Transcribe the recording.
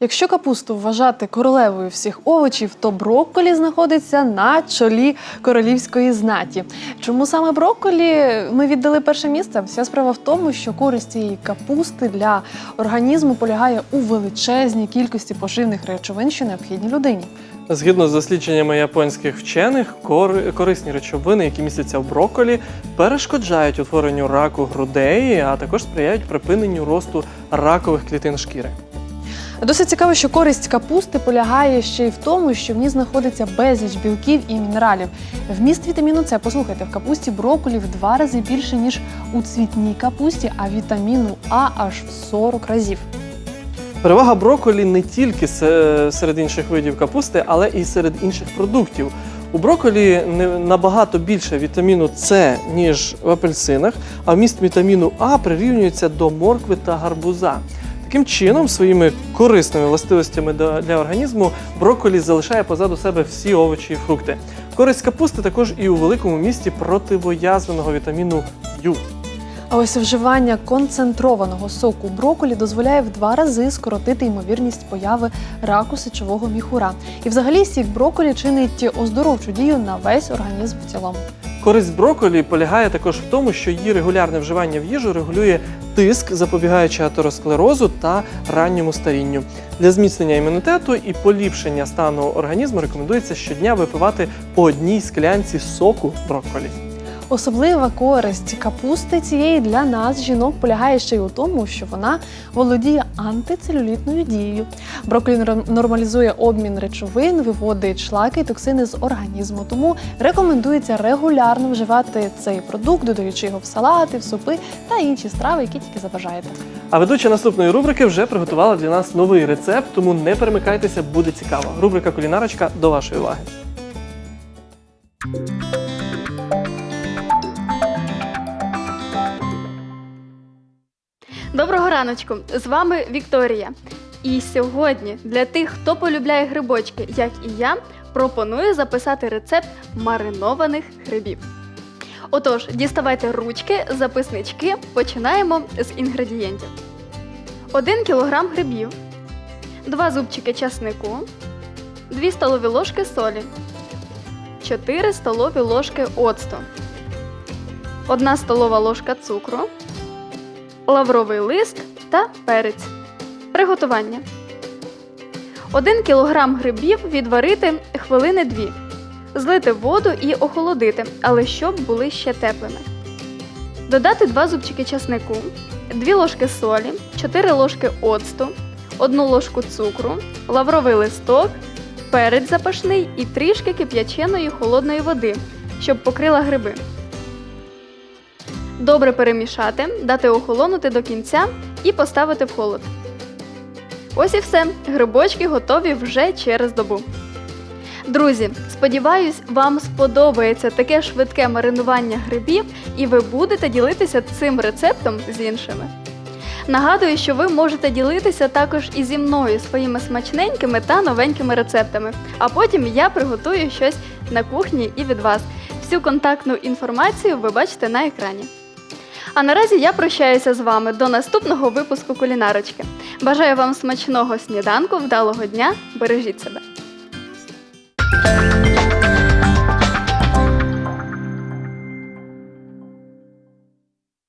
Якщо капусту вважати королевою всіх овочів, то брокколі знаходиться на чолі королівської знаті. Чому саме брокколі ми віддали перше місце? Вся справа в тому, що користь цієї капусти для організму полягає у величезній кількості поживних речовин, що необхідні людині. Згідно з дослідженнями японських вчених, кор- корисні речовини, які містяться в брокколі, перешкоджають утворенню раку грудей, а також сприяють припиненню росту ракових клітин шкіри. Досить цікаво, що користь капусти полягає ще й в тому, що в ній знаходиться безліч білків і мінералів. Вміст вітаміну С, послухайте, в капусті брокколі в два рази більше, ніж у цвітній капусті, а вітаміну А аж в 40 разів. Перевага брокколі не тільки серед інших видів капусти, але і серед інших продуктів. У брокколі набагато більше вітаміну С, ніж в апельсинах, а вміст вітаміну А прирівнюється до моркви та гарбуза. Таким чином, своїми корисними властивостями для організму брокколі залишає позаду себе всі овочі і фрукти. Користь капусти також і у великому місті противоязваного вітаміну Ю. А ось вживання концентрованого соку брокколі дозволяє в два рази скоротити ймовірність появи раку сечового міхура. І взагалі сік брокколі чинить оздоровчу дію на весь організм в цілому. Користь брокколі полягає також в тому, що її регулярне вживання в їжу регулює тиск, запобігаючи атеросклерозу та ранньому старінню. Для зміцнення імунітету і поліпшення стану організму рекомендується щодня випивати по одній склянці соку брокколі. Особлива користь капусти цієї для нас, жінок, полягає ще й у тому, що вона володіє антицелюлітною дією. Брокколі нормалізує обмін речовин, виводить шлаки і токсини з організму. Тому рекомендується регулярно вживати цей продукт, додаючи його в салати, в супи та інші страви, які тільки забажаєте. А ведуча наступної рубрики вже приготувала для нас новий рецепт, тому не перемикайтеся, буде цікаво. Рубрика Кулінарочка до вашої уваги. Доброго раночку! З вами Вікторія. І сьогодні для тих, хто полюбляє грибочки, як і я, пропоную записати рецепт маринованих грибів. Отож, діставайте ручки, записнички, починаємо з інгредієнтів: 1 кг грибів, 2 зубчики часнику, 2 столові ложки солі, 4 столові ложки оцту, 1 столова ложка цукру, лавровий лист та перець. Приготування. 1 кг грибів відварити хвилини 2. Злити воду і охолодити, але щоб були ще теплими. Додати 2 зубчики часнику, 2 ложки солі, 4 ложки оцту, 1 ложку цукру, лавровий листок, перець запашний і трішки кип'яченої холодної води, щоб покрила гриби. Добре перемішати, дати охолонути до кінця і поставити в холод. Ось і все. Грибочки готові вже через добу. Друзі, сподіваюсь, вам сподобається таке швидке маринування грибів, і ви будете ділитися цим рецептом з іншими. Нагадую, що ви можете ділитися також і зі мною своїми смачненькими та новенькими рецептами. А потім я приготую щось на кухні і від вас. Всю контактну інформацію ви бачите на екрані. А наразі я прощаюся з вами до наступного випуску кулінарочки. Бажаю вам смачного сніданку, вдалого дня, бережіть себе!